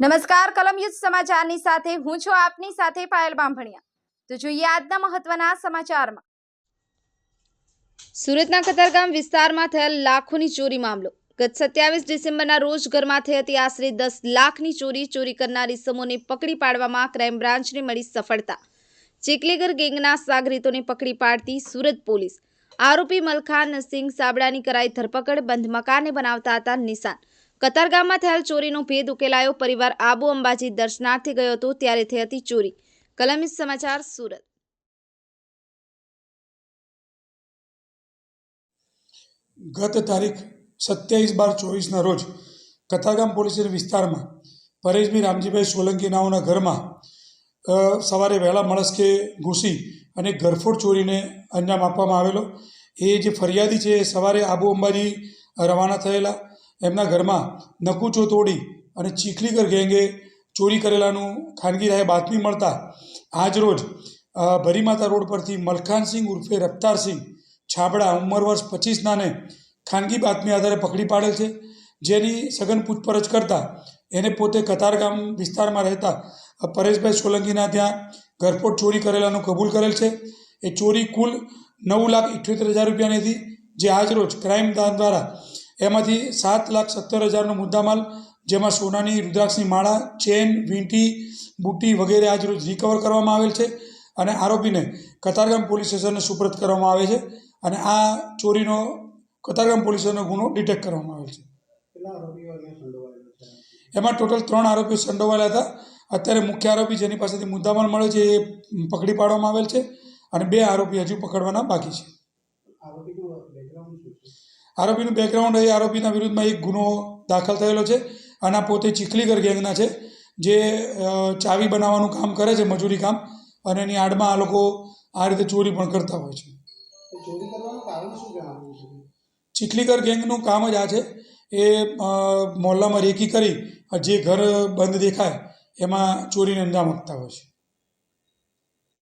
નમસ્કાર કલમયુદ્ધ સમાચારની સાથે હું છું આપની સાથે પાયલ બાંભણિયા. તો જોઈએ આજના મહત્વના સમાચારમાં. સુરતના કતારગામ વિસ્તારમાં થયેલ લાખોની ચોરી મામલો. ગત સત્યાવીસ ડિસેમ્બરના રોજ ઘરમાં થઈ હતી આશરે દસ લાખની ચોરી. ચોરી કરનારી સમૂહને પકડી પાડવામાં ક્રાઇમ બ્રાન્ચને મળી સફળતા. ચેકલેગર ગેંગના સાગરીતોને પકડી પાડતી સુરત પોલીસ. આરોપી મલખાન સિંગ સાબડાની કરાઈ ધરપકડ, બંધ મકાને બનાવતા હતા નિશાન. કતારગામમાં થયેલ ચોરીનો ભેદ ઉકેલાયો. પરિવાર આબુ અંબાજી દર્શનાર્થે ગયો હતો, ત્યારે થઈ હતી ચોરી. કલમિત સમાચાર, સુરત. ગત તારીખ સત્યાવીસ બાર ચોવીસના રોજ કતારગામ પોલીસ વિસ્તારમાં પરેશભાઈ રામજીભાઈ સોલંકી નાઓના ઘરમાં સવારે વહેલા મળસ્કે ઘૂસી અને ઘરફોડ ચોરીને અંજામ આપવામાં આવેલો. એ જે ફરિયાદી છે એ સવારે આબુ અંબાજી રવાના થયેલા. એમના ઘરમાં નકુચો તોડી અને ચીખલીગર ગેંગે ચોરી કરેલાનું ખાનગી રાહે બાતમી મળતા આજરોજ ભરીમાતા રોડ પરથી મલખાનસિંહ ઉર્ફે રફતારસિંહ છાબડા ઉંમર વર્ષ પચીસનાને ખાનગી બાતમી આધારે પકડી પાડેલ છે. જેની સઘન પૂછપરછ કરતાં એને પોતે કતારગામ વિસ્તારમાં રહેતા પરેશભાઈ સોલંકીના ત્યાં ઘરફોડ ચોરી કરેલાનું કબૂલ કરેલ છે. એ ચોરી કુલ નવ લાખ ઇઠ્યોતેર હજાર રૂપિયાની હતી. જે આજરોજ ક્રાઇમ દાન દ્વારા એમાંથી સાત લાખ સત્તર હજારનો મુદ્દામાલ જેમાં સોનાની રુદ્રાક્ષની માળા ચેન વીંટી બુટ્ટી વગેરે આજરોજ રિકવર કરવામાં આવેલ છે અને આરોપીને કતારગામ પોલીસ સ્ટેશનને સુપ્રત કરવામાં આવે છે અને આ ચોરીનો કતારગામ પોલીસ સ્ટેશનનો ગુનો ડિટેક્ટ કરવામાં આવેલ છે. એમાં ટોટલ ત્રણ આરોપીઓ સંડોવાયેલા હતા. અત્યારે મુખ્ય આરોપી જેની પાસેથી મુદ્દામાલ મળ્યો છે એ પકડી પાડવામાં આવેલ છે અને બે આરોપી હજુ પકડવાના બાકી છે? આરોપીનું બેકગ્રાઉન્ડ એ આરોપીના વિરુદ્ધમાં એક ગુનો દાખલ થયેલો છે. અને આ પોતે ચીખલીગર ગેંગના છે જે ચાવી બનાવવાનું કામ કરે છે મજૂરી કામ અને એની આડમાં આ લોકો આ રીતે ચોરી પણ કરતા હોય છે. ચીખલીગર ગેંગનું કામ જ આ છે એ મોહલ્લામાં રેકી કરી જે ઘર બંધ દેખાય એમાં ચોરીને અંજામ આપતા હોય છે.